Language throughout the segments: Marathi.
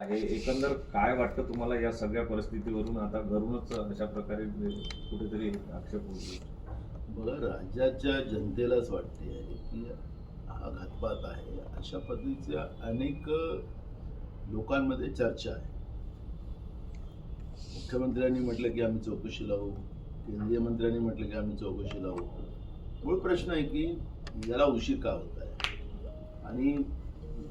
आहे एकंदर काय वाटतं तुम्हाला या सगळ्या परिस्थितीवरून? आता घरूनच अशा प्रकारे कुठेतरी आक्षेप होतो बरं राज्याच्या जनतेलाच वाटते आहे की हा घातपात आहे. अशा पद्धतीच्या अनेक लोकांमध्ये चर्चा आहे. मुख्यमंत्र्यांनी म्हटलं की आम्ही चौकशी लावू. केंद्रीय मंत्र्यांनी म्हटलं की आम्ही चौकशी लावू. मूळ प्रश्न आहे की याला उशीर का होत आहे? आणि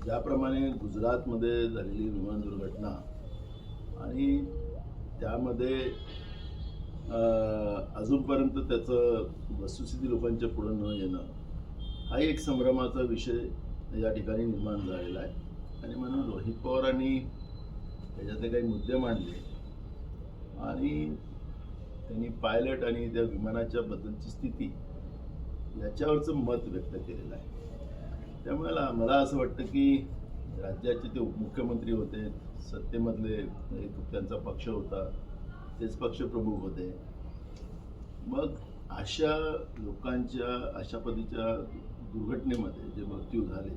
ज्याप्रमाणे गुजरातमध्ये झालेली विमान दुर्घटना आणि त्यामध्ये अजूनपर्यंत त्याचं वस्तुस्थिती लोकांच्या पुढं न येणं हा एक संभ्रमाचा विषय या ठिकाणी निर्माण झालेला आहे. आणि म्हणून रोहित पवारांनी त्याच्यातले काही मुद्दे मांडले आणि त्यांनी पायलट आणि त्या विमानाच्या बद्दलची स्थिती याच्यावरचं मत व्यक्त केलेलं आहे. त्यामुळे मला- असं वाटतं की राज्याचे ते उपमुख्यमंत्री होते सत्तेमधले एक त्यांचा पक्ष होता तेच पक्षप्रमुख होते. मग अशा लोकांच्या अशा पद्धतीच्या दुर्घटनेमध्ये जे मृत्यू झाले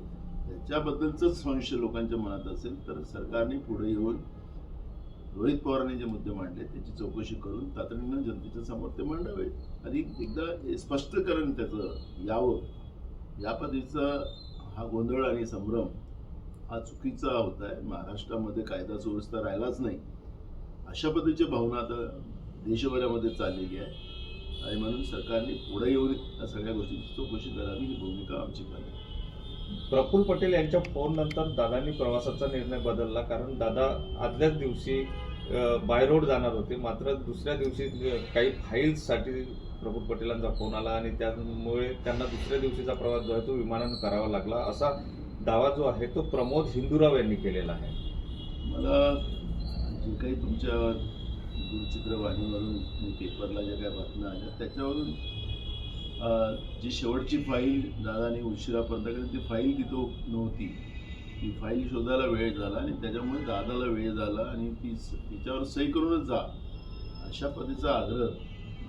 त्याच्याबद्दलच संशय लोकांच्या मनात असेल तर सरकारने पुढे येऊन रोहित पवारांनी जे मुद्दे मांडले त्याची चौकशी करून तातडीनं जनतेच्या समोर ते मांडावे. आणि एकदा स्पष्टीकरण त्याचं यावं या पद्धतीचा हा गोंधळ आणि संभ्रम हा चुकीचा होत आहे. महाराष्ट्रामध्ये कायदा सुव्यवस्था राहिलाच नाही. अशा पद्धतीची भावना आता देशभरामध्ये चाललेली आहे. आणि म्हणून सरकारने पुढे येऊन या सगळ्या गोष्टींची चौकशी करावी ही भूमिका आमची पण आहे. प्रफुल्ल पटेल यांच्या फोन नंतर दादांनी प्रवासाचा निर्णय बदलला. कारण दादा आदल्याच दिवशी बाय रोड जाणार होते. मात्र दुसऱ्या दिवशी काही फाईल्ससाठी प्रफुल्ल पटेलांचा फोन आला आणि त्यामुळे त्यांना दुसऱ्या दिवशीचा प्रवास जो आहे तो विमानानं करावा लागला. असा दावा जो आहे तो प्रमोद हिंदूराव यांनी केलेला आहे. मला जे काही तुमच्या दूरचित्रवाणीवरून पेपरला ज्या काही बातम्या आल्या त्याच्यावरून जी शेवटची फाईल दादाने उशिरापर्यंत कारण ती फाईल तिथं नव्हती. ती फाईल शोधायला वेळ झाला आणि त्याच्यामुळे दादाला वेळ झाला आणि ती स- तिच्यावर सही करूनच जा अशा पद्धतीचा आग्रह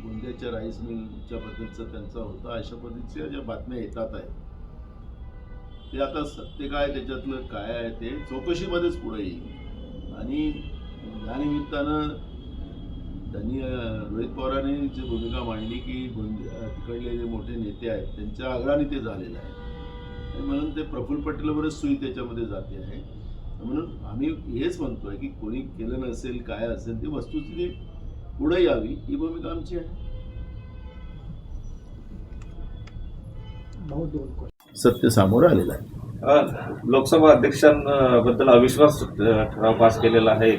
गोंदियाच्या राईस मिलच्या बद्दलचा त्यांचा होता. अशा पद्धतीच्या ज्या बातम्या येतात आहे ते आता सत्य काय त्याच्यातलं काय आहे ते चौकशीमध्येच पुढे येईल. आणि यानिमित्तानं त्यांनी रोहित पवारांनी जी भूमिका मांडली की गोंदिया तिकडले जे मोठे नेते आहेत त्यांच्या आग्रहाने ते झालेलं आहे म्हणून ते प्रफुल्ल पटेलवरच सुई त्याच्यामध्ये जाते आहे. म्हणून आम्ही हेच म्हणतोय की कोणी केलं नसेल काय असेल ते वस्तुस्थिती पुढे यावी ही भूमिका आमची आहे. सत्य समोर आलेलं आहे. लोकसभा अध्यक्षांबद्दल अविश्वास ठराव पास केलेला आहे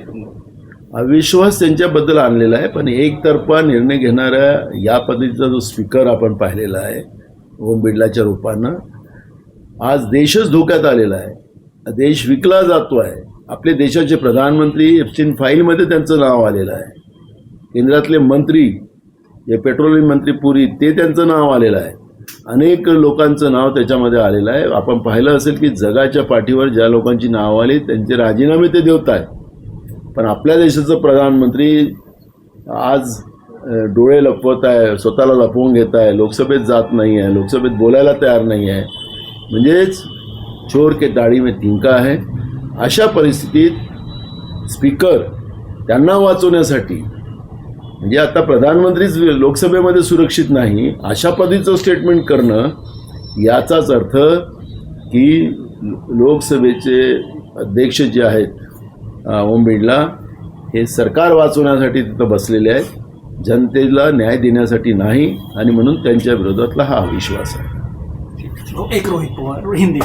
अविश्वास त्यांच्याबद्दल आणलेला आहे पण एकतर्फा निर्णय घेणाऱ्या या पद्धतीचा जो स्पीकर आपण पाहिलेला आहे ओम बिर्लाच्या रूपानं आज देशच धोक्यात आलेला आहे. देश विकला जातो आहे आपले देशाचे प्रधानमंत्री एफसीन फाईलमध्ये त्यांचं नाव आलेलं आहे. केंद्रातले मंत्री जे पेट्रोलियम मंत्री पुरी ते त्यांचं नाव आलेलं आहे. अनेक लोकांचं नाव त्याच्यामध्ये आलेलं आहे. आपण पाहिलं असेल की जगाच्या पाठीवर ज्या लोकांची नावं आली त्यांचे राजीनामे ते देत आहेत. पण आपल्या देशाचं प्रधानमंत्री आज डोळे लपवत आहे स्वतःला लपवून घेत आहे लोकसभेत जात नाही आहे लोकसभेत बोलायला तयार नाही आहे. म्हणजेच चोर के दाढी में तिंका आहे. अशा परिस्थितीत स्पीकर त्यांना वाचवण्यासाठी म्हणजे आता प्रधानमंत्रीच लोकसभेमध्ये सुरक्षित नाही अशा पद्धतीचं स्टेटमेंट करणं याचाच अर्थ की लोकसभेचे अध्यक्ष जे आहेत ओम बिर्ला हे सरकार वाचवण्यासाठी तिथं बसलेले आहेत. जनतेला न्याय देण्यासाठी नाही आणि म्हणून त्यांच्या विरोधातला हा अविश्वास आहे. एक रोहित पवार हिंदी.